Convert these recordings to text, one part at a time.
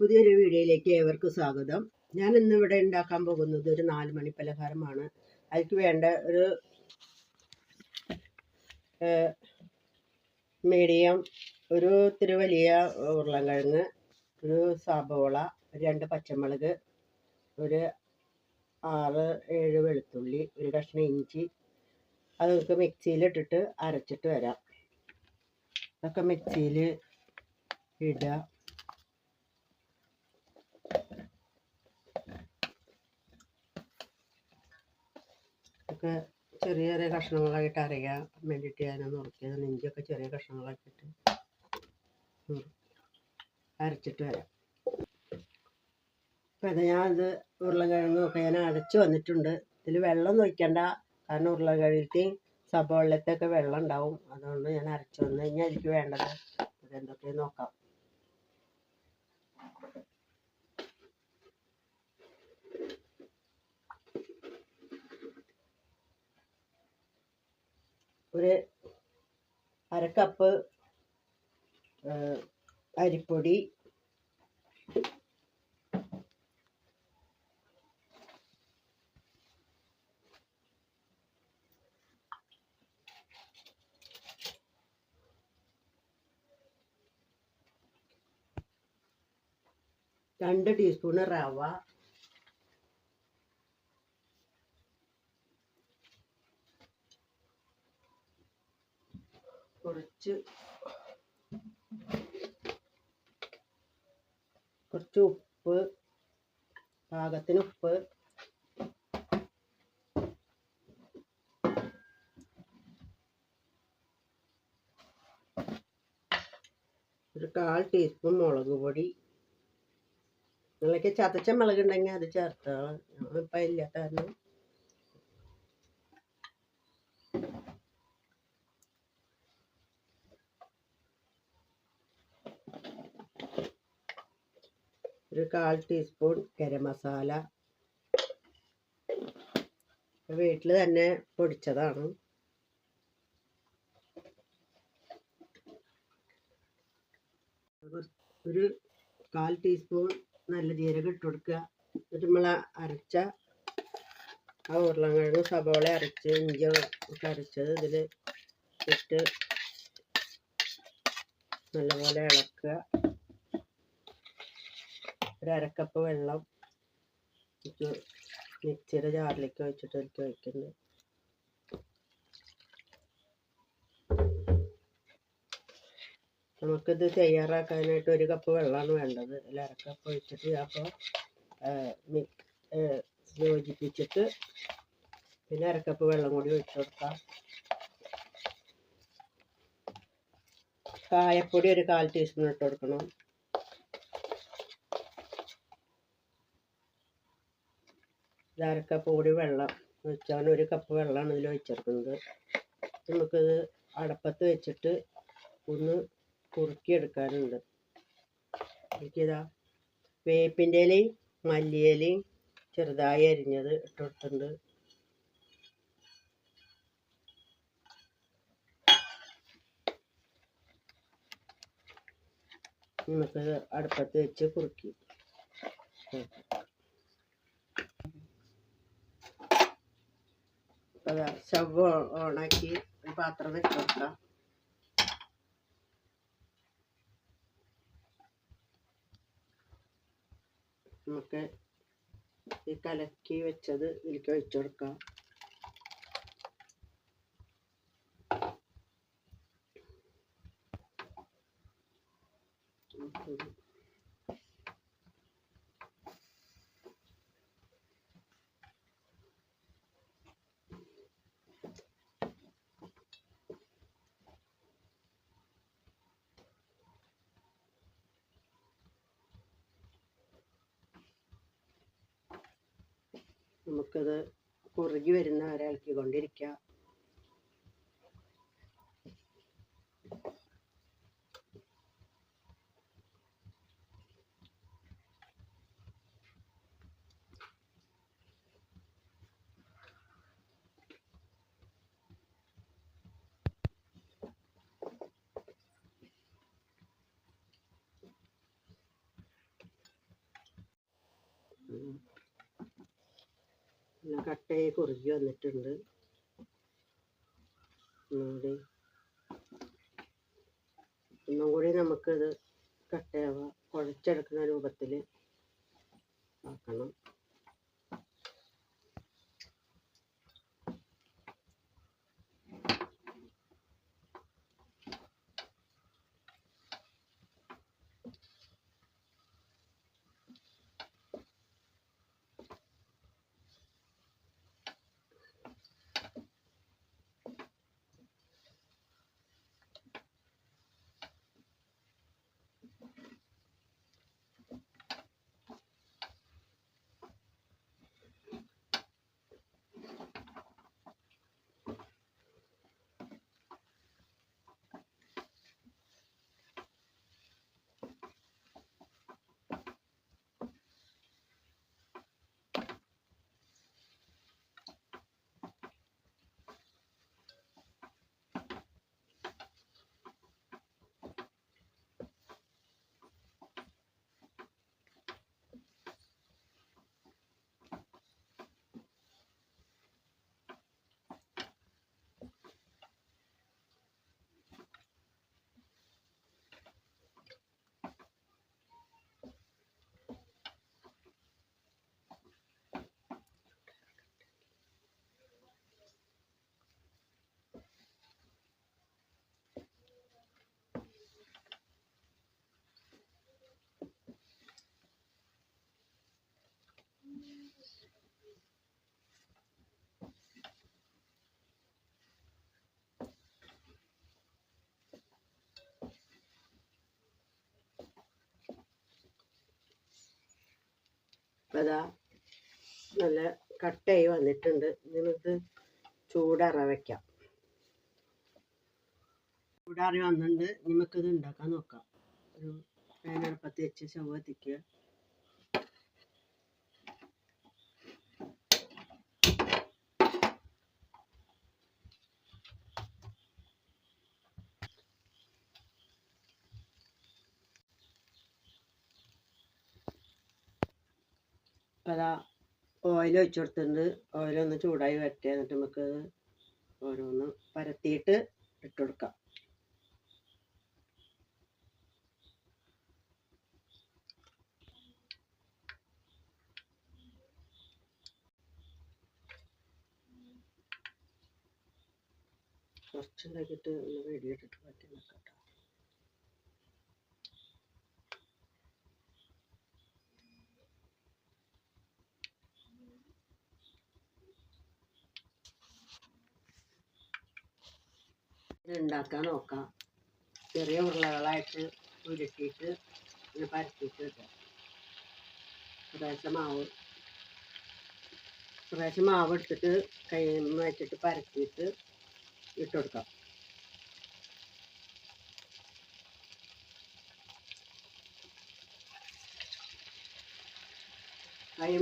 പുതിയൊരു വീഡിയോയിലേക്ക് ഏവർക്കും സ്വാഗതം. ഞാൻ ഇന്ന് ഇവിടെ ഉണ്ടാക്കാൻ പോകുന്നത് ഒരു നാല് മണി പലഹാരമാണ്. അതിക്ക് വേണ്ട ഒരു മീഡിയം ഒരു ഇത്തിരി വലിയ ഒരു സബോള രണ്ട് പച്ചമുളക് ഒരു ആറ് ഏഴ് വെളുത്തുള്ളി ഒരു കഷ്ണം ഇഞ്ചി. അതൊക്കെ മിക്സിയിലിട്ടിട്ട് അരച്ചിട്ട് വരാം. അതൊക്കെ മിക്സിയിൽ ഇടുക. ഒക്കെ ചെറിയ ചെറിയ കഷ്ണങ്ങളായിട്ട് അരയ്ക്കാൻ വേണ്ടിയിട്ട് ഞാൻ നുറുക്കിയത് ഇഞ്ചിയൊക്കെ ചെറിയ കഷ്ണങ്ങളാക്കിയിട്ട് അരച്ചിട്ട് വരാം. അപ്പം ഇത് ഞാൻ ഇത് ഒക്കെ ഞാൻ അടച്ചു വന്നിട്ടുണ്ട്. ഇതിൽ വെള്ളം ഒഴിക്കണ്ട. കാരണം ഉരുളക്കിഴങ്ങി സബോളത്തൊക്കെ വെള്ളം ഉണ്ടാവും. അതുകൊണ്ട് ഞാൻ അരച്ച് വന്നു കഴിഞ്ഞാൽ എനിക്ക് വേണ്ടത്. ഇതെന്തൊക്കെ നോക്കാം. ഒരു അര കപ്പ് ഏഹ്, അരിപ്പൊടി രണ്ട് ടീസ്പൂണ് റവ കുറച്ച് കുറച്ച് ഉപ്പ് പാകത്തിന് ഉപ്പ്. ഒരു കാൽ ടീസ്പൂൺ മുളക് പൊടി. നിങ്ങളൊക്കെ ചതച്ച മുളക് അത് ചേർത്താളാം ഇപ്പം ഇല്ലാത്ത കാരണം ഒരു കാൽ ടീസ്പൂൺ ഗരം മസാല. വീട്ടിൽ തന്നെ പൊടിച്ചതാണ്. ഒരു കാൽ ടീസ്പൂൺ നല്ല ജീരകം ഇട്ട് കൊടുക്കുക. എന്നിട്ട് നമ്മൾ അരച്ച ആ ഉരുളങ്കിഴങ്ങ് സബോള അരച്ച് ഇഞ്ചി ഒക്കെ അരച്ചത് ഇതിൽ ഇട്ട് നല്ലപോലെ ഇളക്കുക. ഒരു അരക്കപ്പ് വെള്ളം മിക്സിയുടെ ജാറിലേക്ക് വെച്ചിട്ട് എനിക്ക് ഒഴിക്കുന്നത് നമുക്കിത് തയ്യാറാക്കാനായിട്ട് ഒരു കപ്പ് വെള്ളമാണ് വേണ്ടത്. അതിൽ അരക്കപ്പ് ഒഴിച്ചിട്ട് അപ്പോൾ യോജിപ്പിച്ചിട്ട് പിന്നെ അരക്കപ്പ് വെള്ളം കൂടി ഒഴിച്ചു കൊടുക്കാം. കായപ്പൊടി ഒരു കാൽ ടീസ്പൂൺ ഇട്ട് കൊടുക്കണം. ഇത് അരക്കപ്പ് കൂടി വെള്ളം ഒഴിച്ചാൽ ഒരു കപ്പ് വെള്ളമാണ് ഇതിൽ ഒഴിച്ചെടുക്കുന്നത് നമുക്കിത് അടപ്പത്ത് വെച്ചിട്ട് ഒന്ന് കുറുക്കിയെടുക്കാനുണ്ട്. എനിക്കിതാ വേപ്പിന്റെ ഇലയും മല്ലിയിലയും ചെറുതായി അരിഞ്ഞത് ഇട്ട് നമുക്കത് അടുപ്പത്ത് വെച്ച് കുറുക്കി. സ്റ്റവ് ഓണാക്കി ഒരു പാത്രം വെച്ച് കൊടുക്കാം. നമുക്ക് ഈ കലക്കി വെച്ചത് ഇതിലേക്ക് ഒഴിച്ചു കൊടുക്കാം. നമുക്കത് കുറുകി വരുന്ന വരെ ഇളക്കിക്കൊണ്ടിരിക്കുക കട്ടയെ കുറുകി വന്നിട്ടുണ്ട്. ഒന്നുകൂടി. ഒന്നും കൂടി നമുക്കിത് കട്ടയാവുക കുഴച്ചെടുക്കുന്ന രൂപത്തിൽ ആക്കണം. അതാ നല്ല കട്ടയായി വന്നിട്ടുണ്ട്. നമുക്ക് ചൂടറ വയ്ക്കാം ചൂടാറി വന്നിട്ടുണ്ട്. നമുക്കിത് ഉണ്ടാക്കാൻ നോക്കാം. ഒരു പേനടുപ്പത്ത് വെച്ച് ചവ എത്തിക്കുക. ഇപ്പം അതാ ഓയിൽ ഒഴിച്ചു കൊടുത്തിട്ടുണ്ട് ഓയിലൊന്ന് ചൂടായി വരട്ടെ എന്നിട്ട് നമുക്ക് ഓരോന്ന് പരത്തിയിട്ട് ഇട്ട് കൊടുക്കാം കുറച്ചുണ്ടാക്കിയിട്ട് ഒന്ന് വെടിയിട്ടിട്ട് പറ്റി നോക്കട്ടെ ഉണ്ടാക്കാൻ നോക്കാം. ചെറിയ ഉരുളകളായിട്ട് ഉരുട്ടിയിട്ട് ഇങ്ങനെ പരത്തിയിട്ട് ഇടാം കുറേശ്ശെ മാവ് കുറേശ്ശെ മാവ് എടുത്തിട്ട് കൈ വെച്ചിട്ട് പരത്തിയിട്ട് ഇട്ട് കൊടുക്കാം.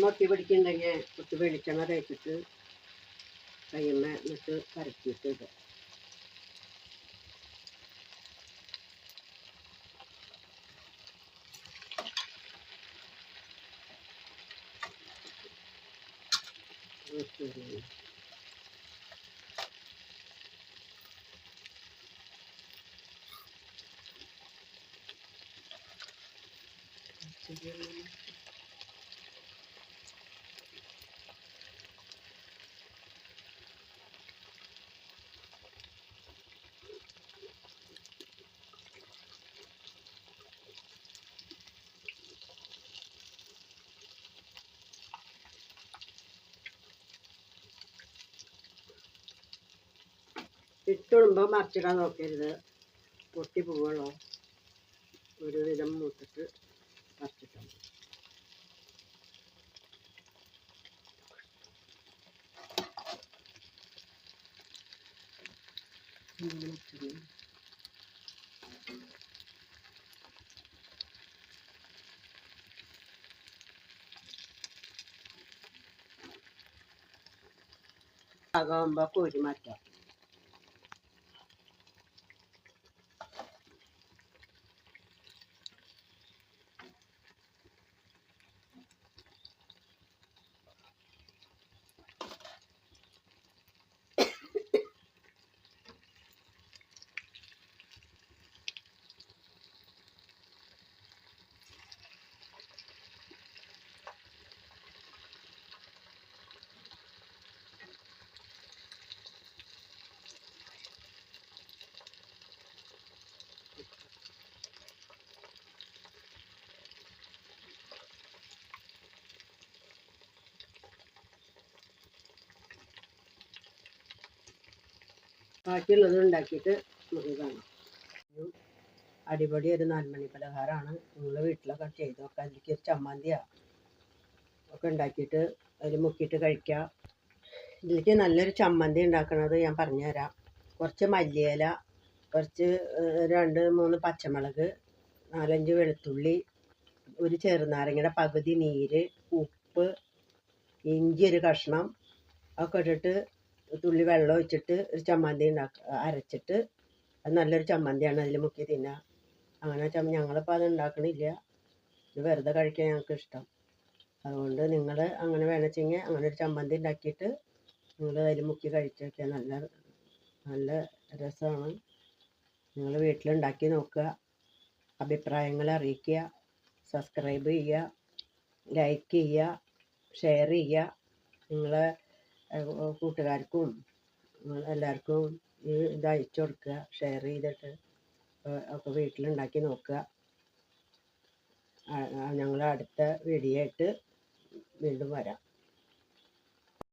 ഒട്ടി പിടിക്കുന്നുണ്ടെങ്കിൽ കുറച്ച് വെളിച്ചെണ്ണ തേച്ചിട്ട് കൈമ എന്നിട്ട് പരത്തിയിട്ട് ഇടുക Tuloy. Sige. ഇട്ടിടുമ്പോൾ മറിച്ചിടാൻ നോക്കരുത്. പൊട്ടി പോവുള്ളൂ ഒരുവിധം മൂത്തിട്ട് മറിച്ചിട്ടാൽ മതി. പാകമാകുമ്പോൾ കോരി മാറ്റാം. ബാക്കിയുള്ളത് ഉണ്ടാക്കിയിട്ട് നമുക്ക് കാണാം. അടിപൊളി ഒരു നാലുമണി പലഹാരമാണ്. നിങ്ങൾ വീട്ടിലൊക്കെ ചെയ്ത് നോക്കുക അതിലേക്ക് ഒരു ചമ്മന്തിയോ ഒക്കെ ഉണ്ടാക്കിയിട്ട് അതിൽ മുക്കിയിട്ട് കഴിക്കുക ഇതിലേക്ക് നല്ലൊരു ചമ്മന്തി ഉണ്ടാക്കുന്നത് ഞാൻ പറഞ്ഞുതരാം. കുറച്ച് മല്ലിയില കുറച്ച് രണ്ട് മൂന്ന് പച്ചമുളക് നാലഞ്ച് വെളുത്തുള്ളി ഒരു ചെറുനാരങ്ങയുടെ പകുതി നീര് ഉപ്പ് ഇഞ്ചി ഒരു കഷ്ണം ഒക്കെ ഇട്ടിട്ട് തുള്ളി വെള്ളം ഒഴിച്ചിട്ട് ഒരു ചമ്മന്തി ഉണ്ടാക്കുക അരച്ചിട്ട് അത് നല്ലൊരു ചമ്മന്തിയാണ് അതിൽ മുക്കി തിന്നുക അങ്ങനെ ചമ്മ ഞങ്ങളിപ്പോൾ അത് ഉണ്ടാക്കണില്ല. ഇത് വെറുതെ കഴിക്കാൻ ഞങ്ങൾക്ക് ഇഷ്ടം. അതുകൊണ്ട് നിങ്ങൾ അങ്ങനെ വേണമെച്ചെങ്കിൽ അങ്ങനെ ഒരു ചമ്മന്തി ഉണ്ടാക്കിയിട്ട് നിങ്ങൾ അതിൽ മുക്കി കഴിച്ചൊക്കെ നല്ല നല്ല രസമാണ്. നിങ്ങൾ വീട്ടിലുണ്ടാക്കി നോക്കുക. അഭിപ്രായങ്ങൾ അറിയിക്കുക. സബ്സ്ക്രൈബ് ചെയ്യുക. ലൈക്ക് ചെയ്യുക. ഷെയർ ചെയ്യുക. നിങ്ങളെ കൂട്ടുകാർക്കും എല്ലാവർക്കും ഈ ഇത് അയച്ചു കൊടുക്കുക ഷെയർ ചെയ്തിട്ട് ഒക്കെ വീട്ടിലുണ്ടാക്കി നോക്കുക. ഞങ്ങൾ അടുത്ത വീഡിയോ ആയിട്ട് വീണ്ടും വരാം.